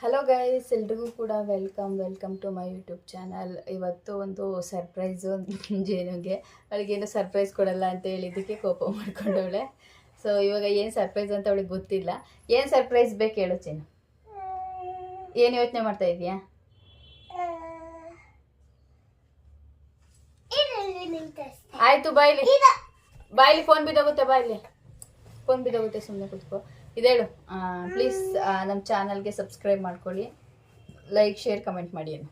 Hello guys ಎಲ್ರಿಗೂ ಕೂಡ welcome welcome to my YouTube channel ಇವತ್ತು ಒಂದು ಸರ್ಪ್ರೈಸು ಜೇನುಗೆ. ಅವಳಿಗೇನು ಸರ್ಪ್ರೈಸ್ ಕೊಡಲ್ಲ ಅಂತ ಹೇಳಿದ್ದಕ್ಕೆ ಕೋಪ ಮಾಡ್ಕೊಂಡವಳೆ. ಸೊ ಇವಾಗ ಏನು ಸರ್ಪ್ರೈಸ್ ಅಂತ ಅವಳಿಗೆ ಗೊತ್ತಿಲ್ಲ. ಏನು ಸರ್ಪ್ರೈಸ್ ಬೇಕು ಹೇಳು ಚೇನು? ಏನು ಯೋಚನೆ ಮಾಡ್ತಾ ಇದೀಯಾ ಆಯಿತು ಬಾಯ್ಲಿ ಬಾಯ್ಲಿ ಫೋನ್ ಬಿದ್ದೋಗುತ್ತೆ ಬಾಯ್ಲಿ ಫೋನ್ ಬಿದ್ದೋಗುತ್ತೆ ಸುಮ್ಮನೆ ಕೂತ್ಕೋ. ಇದೇಳು ಪ್ಲೀಸ್ ನಮ್ಮ ಚಾನಲ್ಗೆ ಸಬ್ಸ್ಕ್ರೈಬ್ ಮಾಡ್ಕೊಳ್ಳಿ. ಲೈಕ್ ಶೇರ್ ಕಮೆಂಟ್ ಮಾಡಿ ಏನು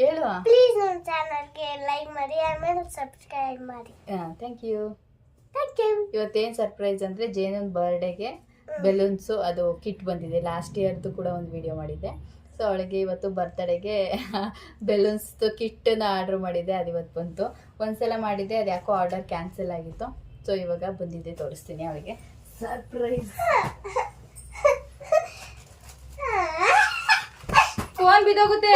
ಹೇಳು. ಪ್ಲೀಸ್ ನಮ್ಮ ಚಾನಲ್ಗೆ ಲೈಕ್ ಮಾಡಿ ಆಮೇಲೆ ಸಬ್ಸ್ಕ್ರೈಬ್ ಮಾಡಿ. ಥ್ಯಾಂಕ್ ಯು ಥ್ಯಾಂಕ್ ಯು ಇವತ್ತೇನು ಸರ್ಪ್ರೈಸ್ ಅಂದರೆ ಜೇನನ್ ಬರ್ಡೇಗೆ ಬೆಲೂನ್ಸು ಅದು ಕಿಟ್ ಬಂದಿದೆ. ಲಾಸ್ಟ್ ಇಯರ್ದು ಕೂಡ ಒಂದು ವಿಡಿಯೋ ಮಾಡಿದ್ದೆ. ಸೊ ಅವಳಿಗೆ ಇವತ್ತು ಬರ್ತಡೆಗೆ ಬೆಲೂನ್ಸ್ದು ಕಿಟ್ಟನ್ನು ಆರ್ಡ್ರ್ ಮಾಡಿದ್ದೆ. ಅದು ಇವತ್ತು ಬಂತು. ಒಂದ್ಸಲ ಮಾಡಿದ್ದೆ. ಅದು ಯಾಕೋ ಆರ್ಡರ್ ಕ್ಯಾನ್ಸಲ್ ಆಗಿತ್ತು. ಸೊ ಇವಾಗ ಬಂದಿದ್ದೆ ತೋರಿಸ್ತೀನಿ ಅವಳಿಗೆ. ಸರ್ಪ್ರೈಸ್ ಫೋನ್ ಬಿದ್ದೋಗುತ್ತೆ.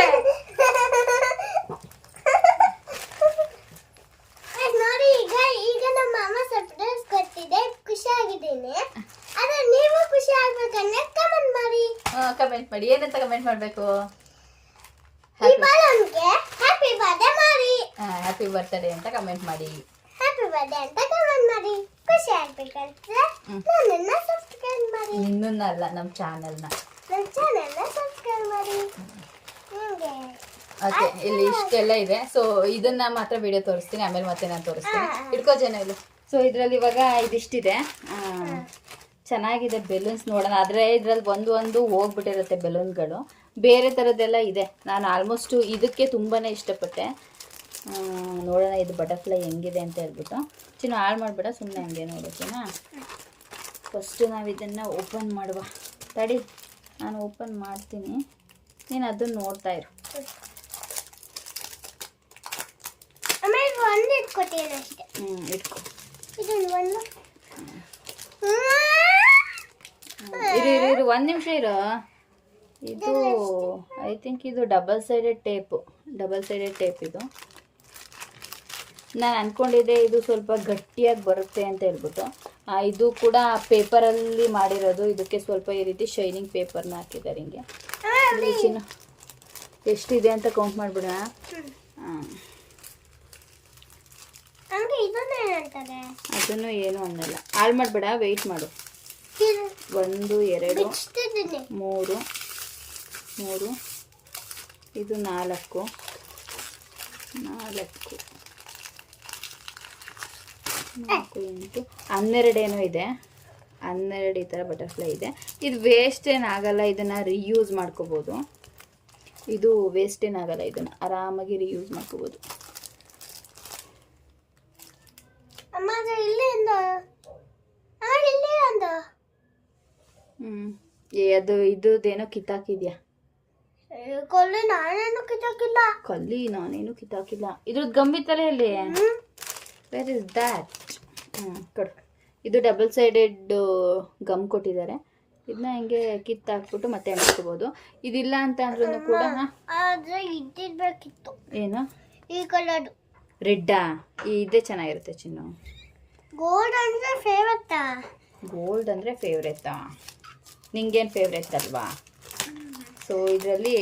ನೋಡಿ ಈಗ ಈಗ ನಮ್ಮ ಅಮ್ಮ ಸರ್ಪ್ರೈಸ್ ಕೊಟ್ಟಿದೆ. ನೀವು ಖುಷಿ ಆಗ್ಬೇಕಂದ್ರೆ ಕಮೆಂಟ್ ಮಾಡಿ. ಕಮೆಂಟ್ ಮಾಡಿ. ಏನಂತ ಕಮೆಂಟ್ ಮಾಡಬೇಕು? ಈ ಬಾಲನ್ಗೆ ಹ್ಯಾಪಿ ಬರ್ತಡೇ ಮಾಡಿ. ಹ್ಯಾಪಿ ಬರ್ತ್ಡೇ ಅಂತ ಕಮೆಂಟ್ ಮಾಡಿ. ಹ್ಯಾಪಿ ಬರ್ತಡೇ ಅಂತ ಕಮೆಂಟ್ ಮಾಡಿ. ಖುಷಿ ಆಗ್ಬೇಕಂದ್ರೆ. ನನ್ನನ್ನ ಸಬ್ಸ್ಕ್ರೈಬ್ ಮಾಡಿ. ನಿನ್ನನ್ನ ಅಲ್ಲ ನಮ್ಮ ಚಾನೆಲ್ನ ನನ್ನ ಚಾನೆಲ್ನ ಸಬ್ಸ್ಕ್ರೈಬ್ ಮಾಡಿ. ನಿಮಗೆ ಓಕೆ ಇಲ್ಲಿ ಇಷ್ಟೆಲ್ಲ ಇದೆ. ಸೊ ಇದನ್ನ ಮಾತ್ರ ವಿಡಿಯೋ ತೋರಿಸ್ತೀನಿ ಆಮೇಲೆ ಮತ್ತೆ ನಾನು ತೋರಿಸ್ತೀನಿ. ಇಟ್ಕೋ ಜನ ಇಲ್ಲಿ ಸೊ ಇದರಲ್ಲಿ ಇವಾಗ ಇದಿಷ್ಟಿದೆ. ಚೆನ್ನಾಗಿದೆ ಬೆಲೂನ್ಸ್ ನೋಡೋಣ. ಆದರೆ ಇದ್ರಲ್ಲಿ ಒಂದು ಒಂದು ಹೋಗ್ಬಿಟ್ಟಿರುತ್ತೆ ಬೆಲೂನ್ಗಳು ಬೇರೆ ಥರದ್ದೆಲ್ಲ ಇದೆ. ನಾನು ಆಲ್ಮೋಸ್ಟು ಇದಕ್ಕೆ ತುಂಬಾ ಇಷ್ಟಪಟ್ಟೆ. ನೋಡೋಣ ಇದು ಬಟರ್ಫ್ಲೈ ಹೆಂಗಿದೆ ಅಂತ ಹೇಳ್ಬಿಟ್ಟು. ಚಿನ್ನ ಹಾಳು ಮಾಡಬೇಡ ಸುಮ್ಮನೆ ಹಂಗೆ ನೋಡೋಕೆನಾ ಫಸ್ಟು ನಾವು ಇದನ್ನು ಓಪನ್ ಮಾಡುವ. ತಡಿ ನಾನು ಓಪನ್ ಮಾಡ್ತೀನಿ. ನೀನು ಅದನ್ನು ನೋಡ್ತಾ ಇರು. ಹ್ಞೂ ಇಟ್ಕೊ. ಇರು ಇರು ಒಂದು ನಿಮಿಷ ಇರು. ಇದು ಐ ಥಿಂಕ್ ಇದು double sided tape double sided tape ಇದು. ನಾನು ಅಂದ್ಕೊಂಡಿದ್ದೆ ಇದು ಸ್ವಲ್ಪ ಗಟ್ಟಿಯಾಗಿ ಬರುತ್ತೆ ಅಂತ ಹೇಳ್ಬಿಟ್ಟು. ಇದು ಕೂಡ ಪೇಪರಲ್ಲಿ ಮಾಡಿರೋದು. ಇದಕ್ಕೆ ಸ್ವಲ್ಪ ಈ ರೀತಿ ಶೈನಿಂಗ್ ಪೇಪರ್ನ ಹಾಕಿದ್ದಾರೆ ಹಿಂಗೆ. ಚಿನ್ನ ಎಷ್ಟಿದೆ ಅಂತ ಕೌಂಟ್ ಮಾಡಿಬಿಡೋಣ. ಅದನ್ನು ಏನು ಅನ್ನಲ್ಲ. ಹಾಳು ಮಾಡಬೇಡ ವೆಯ್ಟ್ ಮಾಡು. ಒಂದು ಎರಡು ಮೂರು ಮೂರು ಇದು ನಾಲ್ಕು. ನಾಲ್ಕು. ನಾಲ್ಕು ಎಂಟು. ಹನ್ನೆರಡೇನೋ ಇದೆ. ಹನ್ನೆರಡು ಈ ಥರ ಬಟರ್ಫ್ಲೈ ಇದೆ. ಇದು ವೇಸ್ಟ್ ಏನಾಗಲ್ಲ ಇದನ್ನು ರಿಯೂಸ್ ಮಾಡ್ಕೋಬೋದು. ಇದು ವೇಸ್ಟ್ ಏನಾಗಲ್ಲ ಇದನ್ನು ಆರಾಮಾಗಿ ರಿಯೂಸ್ ಮಾಡ್ಕೋಬೋದು. ಹ್ಞೂ ಏ ಅದು ಇದುದೇನೋ ಕಿತ್ತಾಕಿದ್ಯಾ? ಕೊಲ್ಲಿ ನಾನೇನು ಕಿತ್ತಾಕಿಲ್ಲ. ಕಲ್ಲಿ ನಾನೇನು ಕಿತ್ತಾಕಿಲ್ಲ. ಇದ್ರದ್ದು ಗಂಬಿ ತಲೆಯಲ್ಲಿ? ವೇರ್ ಇಸ್ ದ್ಯಾಟ್ ಹ್ಞೂ ಕೊಡು ಇದು ಡಬಲ್ ಸೈಡೆಡ್ ಗಮ್ ಕೊಟ್ಟಿದ್ದಾರೆ. ಇದನ್ನ ಹಿಂಗೆ ಕಿತ್ತಾಕ್ಬಿಟ್ಟು ಮತ್ತೆ ಅಂಟಿಸ್ಕೋಬೋದು ಇದಿಲ್ಲ ಅಂತ ಅಂದ್ರೂ ಕೂಡ ಆದ್ರೆ ಇದ್ದಿರ್ಬೇಕಿತ್ತು. ಏನು? ಈ ಕಲರ್ ರೆಡ್ಡಾ ಇದೇ ಚೆನ್ನಾಗಿರುತ್ತೆ ಚಿನ್ನು. ಗೋಲ್ಡ್ ಅಂದ್ರೆ ಫೇವತ್ತಾ ಗೋಲ್ಡ್ ಅಂದರೆ ಫೇವ್ರೆಟಾ ನಿಂಗೇನು ಫೇವ್ರೆಟ್ ಅಲ್ವಾ? ಸೊ ಇದರಲ್ಲಿ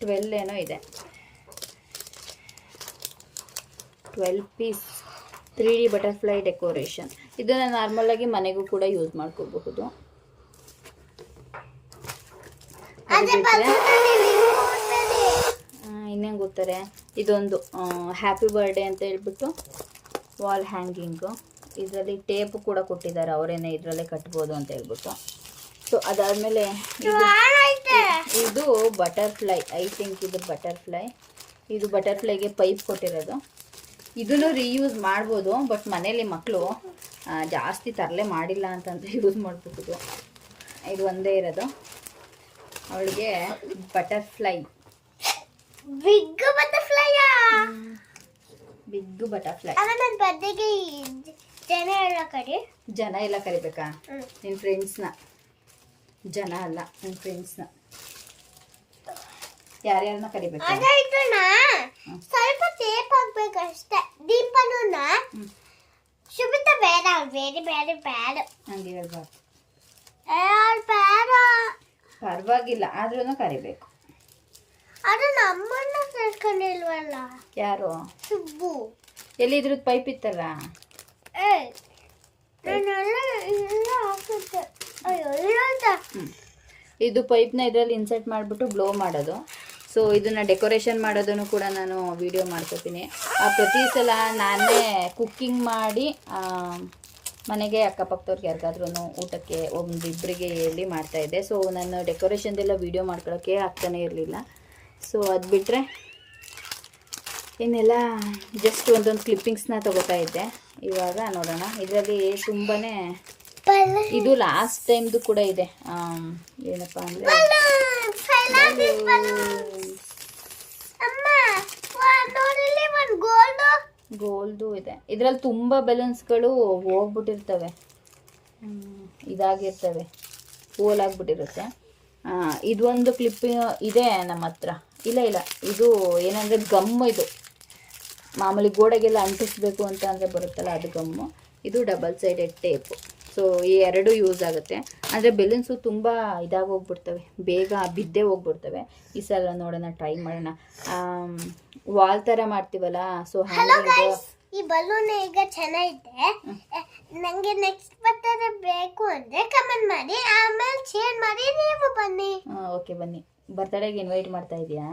ಟ್ವೆಲ್ ಏನೋ ಇದೆ. Twelve piece three D butterfly decoration ಇದನ್ನು ನಾರ್ಮಲಾಗಿ ಮನೆಗೂ ಕೂಡ ಯೂಸ್ ಮಾಡ್ಕೋಬಹುದು. ಇನ್ನೇನು ಗೊತ್ತಾರೆ? ಇದೊಂದು ಹ್ಯಾಪಿ ಬರ್ಡೇ ಅಂತ ಹೇಳ್ಬಿಟ್ಟು ವಾಲ್ ಹ್ಯಾಂಗಿಂಗು ಇದರಲ್ಲಿ ಟೇಪ್ ಕೂಡ ಕೊಟ್ಟಿದ್ದಾರೆ. ಅವರೇನೆ ಇದರಲ್ಲೇ ಕಟ್ಬೋದು ಅಂತ ಹೇಳ್ಬಿಟ್ಟು. ಸೊ ಅದಾದಮೇಲೆ ಇದು ಬಟರ್ಫ್ಲೈ ಐ ಥಿಂಕ್ ಇದು ಬಟರ್ಫ್ಲೈ ಇದು ಬಟರ್ಫ್ಲೈಗೆ ಪೈಪ್ ಕೊಟ್ಟಿರೋದು. ಇದನ್ನು ರೀಯೂಸ್ ಮಾಡ್ಬೋದು ಬಟ್ ಮನೇಲಿ ಮಕ್ಕಳು ಜಾಸ್ತಿ ತರಲೆ ಮಾಡಿಲ್ಲ ಅಂತಂದರೆ ಯೂಸ್ ಮಾಡಬಹುದು ಇದು ಒಂದೇ ಇರೋದು. ಅವಳಿಗೆ butterfly big butterfly big butterfly ಅಮ್ಮ ನನ್ನ ಬರ್ತ್ಡೇಗೆ ಜನ ಎಲ್ಲ ಕರಿ. ಜನ ಎಲ್ಲ ಕರಿಬೇಕಾ. ನಿನ್ನ ಫ್ರೆಂಡ್ಸ್ನ ಜನ ಅಲ್ಲ ನಿನ್ನ ಫ್ರೆಂಡ್ಸ್ನ ಯಾರ್ಯಾರನ್ನ ಕರಿಬೇಕು? ಸ್ವಲ್ಪ ಸೇಫ್ ಆಗ್ಬೇಕಷ್ಟೇ ದೀಪನೂನ. ಶುಭಿತ ಬೇಡ ಬೇರೆ ಬೇರೆ ಬೇಡ. ಹಂಗೆ ಹೇಳ್ಬಾರ್ದು. ಬೇಡ. ಪರವಾಗಿಲ್ಲ ಆದ್ರೂ ಕರಿಬೇಕು. ಅದು ನಮ್ಮನ್ನ ಸೇರ್ಕೊಂಡಿಲ್ವಲ್ಲ? ಯಾರು? ಸುಬ್ಬು ಎಲ್ಲಿದ್ರು ಪೈಪ್ ಇತ್ತಲ್ಲ? ಇದು ಪೈಪ್ನ ಇದರಲ್ಲಿ ಇನ್ಸರ್ಟ್ ಮಾಡಿಬಿಟ್ಟು ಬ್ಲೋ ಮಾಡೋದು. ಸೊ ಇದನ್ನ ಡೆಕೋರೇಷನ್ ಮಾಡೋದನ್ನು ಕೂಡ ನಾನು ವಿಡಿಯೋ ಮಾಡ್ಕೋತೀನಿ. ಆ ಪ್ರತಿ ಸಲ ನಾನೇ ಕುಕ್ಕಿಂಗ್ ಮಾಡಿ ಮನೆಗೆ ಅಕ್ಕಪಕ್ಕದವ್ರಿಗೆ ಯಾರಿಗಾದ್ರೂ ಊಟಕ್ಕೆ ಒಂದಿಬ್ಬರಿಗೆ ಹೇಳಿ ಮಾಡ್ತಾಯಿದ್ದೆ ಸೊ ನಾನು ಡೆಕೋರೇಷನ್ದೆಲ್ಲ ವಿಡಿಯೋ ಮಾಡ್ಕೊಳ್ಳೋಕ್ಕೆ ಆಗ್ತಾನೆ ಇರಲಿಲ್ಲ. ಸೊ ಅದು ಬಿಟ್ಟರೆ ಇನ್ನೆಲ್ಲ ಜಸ್ಟ್ ಒಂದೊಂದು ಕ್ಲಿಪ್ಪಿಂಗ್ಸ್ನ ತೊಗೋತಾ ಇದ್ದೆ. ಇವಾಗ ನೋಡೋಣ. ಇದರಲ್ಲಿ ತುಂಬಾ ಇದು ಲಾಸ್ಟ್ ಟೈಮ್ದು ಕೂಡ ಇದೆ. ಏನಪ್ಪ ಅಂದರೆ ಗೋಲ್ಡ್ ಇದೆ. ಇದರಲ್ಲಿ ತುಂಬ ಬೆಲೂನ್ಸ್ಗಳು ಹೋಗ್ಬಿಟ್ಟಿರ್ತವೆ. ಇದಾಗಿರ್ತವೆ. ಹೋಲಾಗ್ಬಿಟ್ಟಿರುತ್ತೆ ಇದೊಂದು ಕ್ಲಿಪ್ ಇದೆ ನಮ್ಮ ಹತ್ರ. ಇಲ್ಲ ಇಲ್ಲ. ಇದು ಏನಂದರೆ ಗಮ್ ಇದು. ಮಾಮೂಲಿ ಗೋಡೆಗೆಲ್ಲ ಅಂಟಿಸ್ಬೇಕು ಅಂತ ಅಂದರೆ ಬರುತ್ತಲ್ಲ, ಅದು ಗಮ್ಮು. ಇದು ಡಬಲ್ ಸೈಡೆಡ್ ಟೇಪು ಸೊ ಈ ಎರಡು ಯೂಸ್ ಆಗುತ್ತೆ. ಅಂದರೆ ಬೆಲೂನ್ಸು ತುಂಬ ಇದಾಗಿ ಹೋಗ್ಬಿಡ್ತವೆ. ಬೇಗ ಬಿದ್ದೇ ಹೋಗ್ಬಿಡ್ತವೆ. ಈ ಸಲ ನೋಡೋಣ ಟ್ರೈ ಮಾಡೋಣ. ವಾಲ್ ಥರ ಮಾಡ್ತೀವಲ್ಲ ಸೊ ಹಾಗೆ ಈ ಬಲೂನ್ ಈಗ ಚೆನ್ನಾಗಿದೆ. ನಂಗೆ ನೆಕ್ಸ್ಟ್ ಬರ್ತದೆ ಬೇಕು ಅಂದ್ರೆ ಕಮೆಂಟ್ ಮಾಡಿ. ಆಮೇಲೆ ಶೇರ್ ಮಾಡಿ ನೀವು ಬನ್ನಿ. ಓಕೆ ಬನ್ನಿ. ಬರ್ತಡೇಗೆ ಇನ್ವೈಟ್ ಮಾಡ್ತಾ ಇದೆಯಾ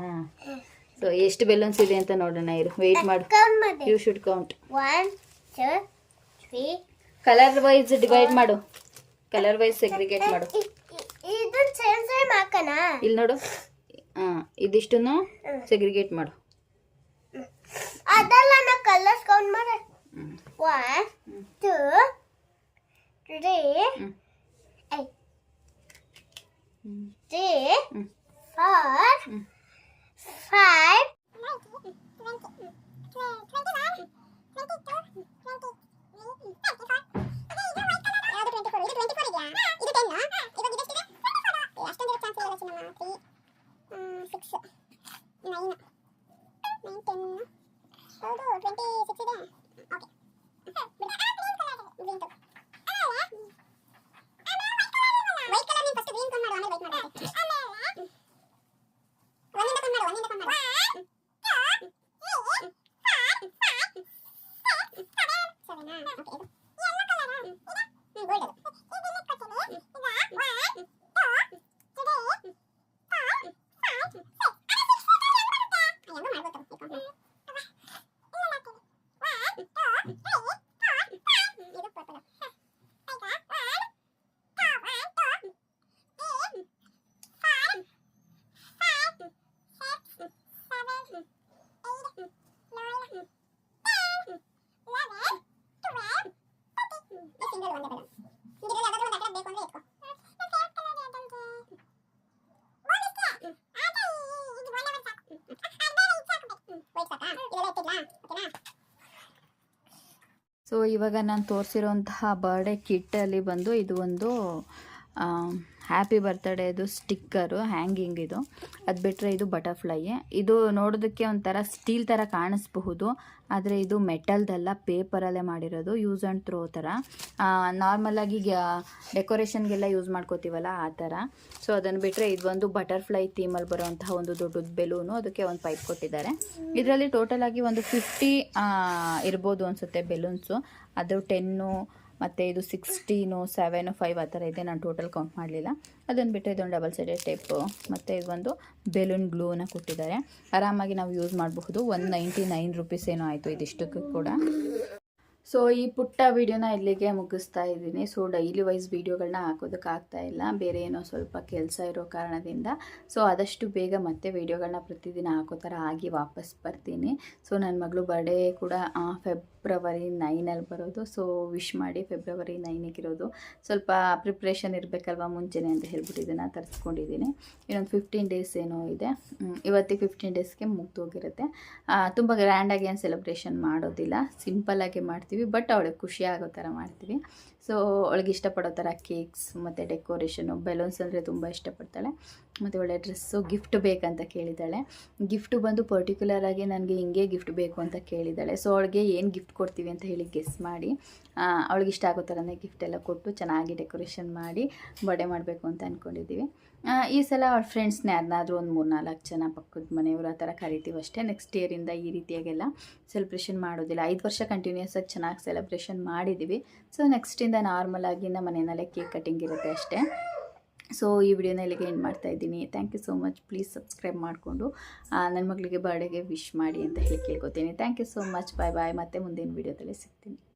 ಸೊ ಎಷ್ಟು ಬೆಲೂನ್ಸ್ ಇದೆ ಅಂತ ನೋಡೋಣ ಇರು. ವೆಯ್ಟ್ ಮಾಡಿ. You should count one two three colour wise divide ಮಾಡು. ಕಲರ್ ವೈಸ್ ಸೆಗ್ರಿಗೇಟ್ ಮಾಡು. ಇಲ್ಲಿ ನೋಡು. ಹಾಂ ಇದಿಷ್ಟನ್ನು ಸೆಗ್ರಿಗೇಟ್ ಮಾಡು. ಅದಲ್ಲ ನಾ ಕಲರ್ಸ್ ಕೌಂಟ್ ಮಾಡ. One two three hmm. Three hmm. Four hmm. Five so ಇವಾಗ ನಾನು ತೋರಿಸಿರೋಂತಹ ಬರ್ಡೇ ಕಿಟ್ಟಲ್ಲಿ ಬಂದು ಇದು ಒಂದು ಹ್ಯಾಪಿ ಬರ್ತಡೇದು ಸ್ಟಿಕ್ಕರು ಹ್ಯಾಂಗಿಂಗ್ ಇದು. ಅದು ಬಿಟ್ಟರೆ ಇದು ಬಟರ್ಫ್ಲೈ ಇದು ನೋಡೋದಕ್ಕೆ ಒಂಥರ ಸ್ಟೀಲ್ ಥರ ಕಾಣಿಸ್ಬಹುದು. ಆದರೆ ಇದು ಮೆಟಲ್ದೆಲ್ಲ ಪೇಪರಲ್ಲೇ ಮಾಡಿರೋದು ಯೂಸ್ ಆ್ಯಂಡ್ ಥ್ರೋ. ಥರ ನಾರ್ಮಲಾಗಿ ಡೆಕೋರೇಷನ್ಗೆಲ್ಲ ಯೂಸ್ ಮಾಡ್ಕೋತೀವಲ್ಲ ಆ ಥರ. ಸೊ ಅದನ್ನು ಬಿಟ್ಟರೆ ಇದೊಂದು ಬಟರ್ಫ್ಲೈ ಥೀಮಲ್ಲಿ ಬರೋವಂಥ ಒಂದು ದೊಡ್ಡದು ಬೆಲೂನು ಅದಕ್ಕೆ ಒಂದು ಪೈಪ್ ಕೊಟ್ಟಿದ್ದಾರೆ. ಇದರಲ್ಲಿ ಟೋಟಲಾಗಿ ಒಂದು ಫಿಫ್ಟಿ ಇರ್ಬೋದು ಅನಿಸುತ್ತೆ ಬೆಲೂನ್ಸು ಅದು ಟೆನ್ನು ಮತ್ತು ಇದು ಸಿಕ್ಸ್ಟೀನು ಸೆವೆನು ಫೈವ್ ಆ ಥರ ಇದೆ. ನಾನು ಟೋಟಲ್ ಕೌಂಟ್ ಮಾಡಲಿಲ್ಲ. ಅದನ್ನು ಬಿಟ್ಟರೆ ಇದೊಂದು ಡಬಲ್ ಸೈಡೆಡ್ ಟೇಪು ಮತ್ತು ಇದೊಂದು ಬೆಲೂನ್ ಗ್ಲೂನ ಕೊಟ್ಟಿದ್ದಾರೆ. ಆರಾಮಾಗಿ ನಾವು ಯೂಸ್ ಮಾಡಬಹುದು. ಒನ್ ನೈಂಟಿ ನೈನ್ ರುಪೀಸ್ ಏನೋ ಆಯಿತು ಇದಿಷ್ಟಕ್ಕೂ ಕೂಡ. ಸೊ ಈ ಪುಟ್ಟ ವಿಡಿಯೋನ ಇಲ್ಲಿಗೆ ಮುಗಿಸ್ತಾ ಇದ್ದೀನಿ. ಸೊ ಡೈಲಿ ವೈಸ್ ವೀಡಿಯೋಗಳನ್ನ ಹಾಕೋದಕ್ಕೆ ಆಗ್ತಾ ಇಲ್ಲ. ಬೇರೆ ಏನೋ ಸ್ವಲ್ಪ ಕೆಲಸ ಇರೋ ಕಾರಣದಿಂದ. ಸೊ ಆದಷ್ಟು ಬೇಗ ಮತ್ತೆ ವೀಡಿಯೋಗಳನ್ನ ಪ್ರತಿದಿನ ಹಾಕೋ ಥರ ಆಗಿ ವಾಪಸ್ ಬರ್ತೀನಿ. ಸೊ ನನ್ನ ಮಗಳು ಬರ್ಡೇ ಕೂಡ ಫೆಬ್ರವರಿ ನೈನಲ್ಲಿ ಬರೋದು. ಸೊ ವಿಶ್ ಮಾಡಿ ಫೆಬ್ರವರಿ ನೈನಿಗಿರೋದು ಸ್ವಲ್ಪ ಪ್ರಿಪ್ರೇಷನ್ ಇರಬೇಕಲ್ವ ಮುಂಚೆನೇ ಅಂತ ಹೇಳ್ಬಿಟ್ಟು ಇದನ್ನು ತರಿಸ್ಕೊಂಡಿದ್ದೀನಿ. ಇನ್ನೊಂದು ಫಿಫ್ಟೀನ್ ಡೇಸ್ ಏನೋ ಇದೆ. ಇವತ್ತಿಗೆ ಫಿಫ್ಟೀನ್ ಡೇಸ್ಗೆ ಮುಗ್ದೋಗಿರುತ್ತೆ. ತುಂಬ ಗ್ರ್ಯಾಂಡಾಗಿ ಏನು ಸೆಲೆಬ್ರೇಷನ್ ಮಾಡೋದಿಲ್ಲ. ಸಿಂಪಲ್ಲಾಗಿ ಮಾಡ್ತೀವಿ. ಬಟ್ ಅವಳಿಗೆ ಖುಷಿ ಆಗೋ ಥರ ಮಾಡ್ತೀವಿ. ಸೊ ಅವಳಿಗೆ ಇಷ್ಟಪಡೋ ಥರ ಕೇಕ್ಸ್ ಮತ್ತು ಡೆಕೋರೇಷನು ಬೆಲೂನ್ಸ್ ಅಂದರೆ ತುಂಬ ಇಷ್ಟಪಡ್ತಾಳೆ. ಮತ್ತು ಒಳ್ಳೆ ಡ್ರೆಸ್ಸು ಗಿಫ್ಟ್ ಬೇಕಂತ ಕೇಳಿದ್ದಾಳೆ. ಗಿಫ್ಟ್ ಬಂದು ಪರ್ಟಿಕ್ಯುಲರ್ ಆಗಿ ನನಗೆ ಹಿಂಗೆ ಗಿಫ್ಟ್ ಬೇಕು ಅಂತ ಕೇಳಿದ್ದಾಳೆ. ಸೊ ಅವಳಿಗೆ ಏನು ಗಿಫ್ಟ್ ಕೊಡ್ತೀವಿ ಅಂತ ಹೇಳಿ ಗೆಸ್ ಮಾಡಿ. ಅವಳಿಗೆ ಇಷ್ಟ ಆಗೋ ಥರನೇ ಗಿಫ್ಟ್ ಎಲ್ಲ ಕೊಟ್ಟು ಚೆನ್ನಾಗಿ ಡೆಕೋರೇಷನ್ ಮಾಡಿ ಬರ್ಡೇ ಮಾಡಬೇಕು ಅಂತ ಅಂದ್ಕೊಂಡಿದ್ದೀವಿ ಈ ಸಲ ಅವ್ರ ಫ್ರೆಂಡ್ಸ್ನ ಯಾರನ್ನಾದರೂ ಒಂದು ಮೂರು ನಾಲ್ಕು ಜನ ಪಕ್ಕದ ಮನೆಯವರು ಆ ಥರ ಕರಿತೀವಿ ಅಷ್ಟೇ ನೆಕ್ಸ್ಟ್ ಇಯರಿಂದ ಈ ರೀತಿಯಾಗೆಲ್ಲ ಸೆಲೆಬ್ರೇಷನ್ ಮಾಡೋದಿಲ್ಲ. ಐದು ವರ್ಷ ಕಂಟಿನ್ಯೂಸ್ ಆಗಿ ಚೆನ್ನಾಗಿ ಸೆಲೆಬ್ರೇಷನ್ ಮಾಡಿದ್ದೀವಿ ಸೊ ನೆಕ್ಸ್ಟಿಂದ ನಾರ್ಮಲಾಗಿ ನಮ್ಮ ಮನೆಯಲ್ಲೇ ಕೇಕ್ ಕಟ್ಟಿಂಗ್ ಇರುತ್ತೆ ಅಷ್ಟೇ. ಸೊ ಈ ವಿಡಿಯೋನ ಇಲ್ಲಿಗೆ ಎಂಡ್ ಮಾಡ್ತಾ ಇದ್ದೀನಿ. Thank you so much please subscribe ಮಾಡಿಕೊಂಡು ನನ್ನ ಮಗಳಿಗೆ ಬರ್ಡೇಗೆ ವಿಶ್ ಮಾಡಿ ಅಂತ ಹೇಳಿ ಕೇಳ್ಕೊತೀನಿ. Thank you so much bye bye ಮತ್ತೆ ಮುಂದಿನ ವಿಡಿಯೋದಲ್ಲಿ ಸಿಗ್ತೀನಿ.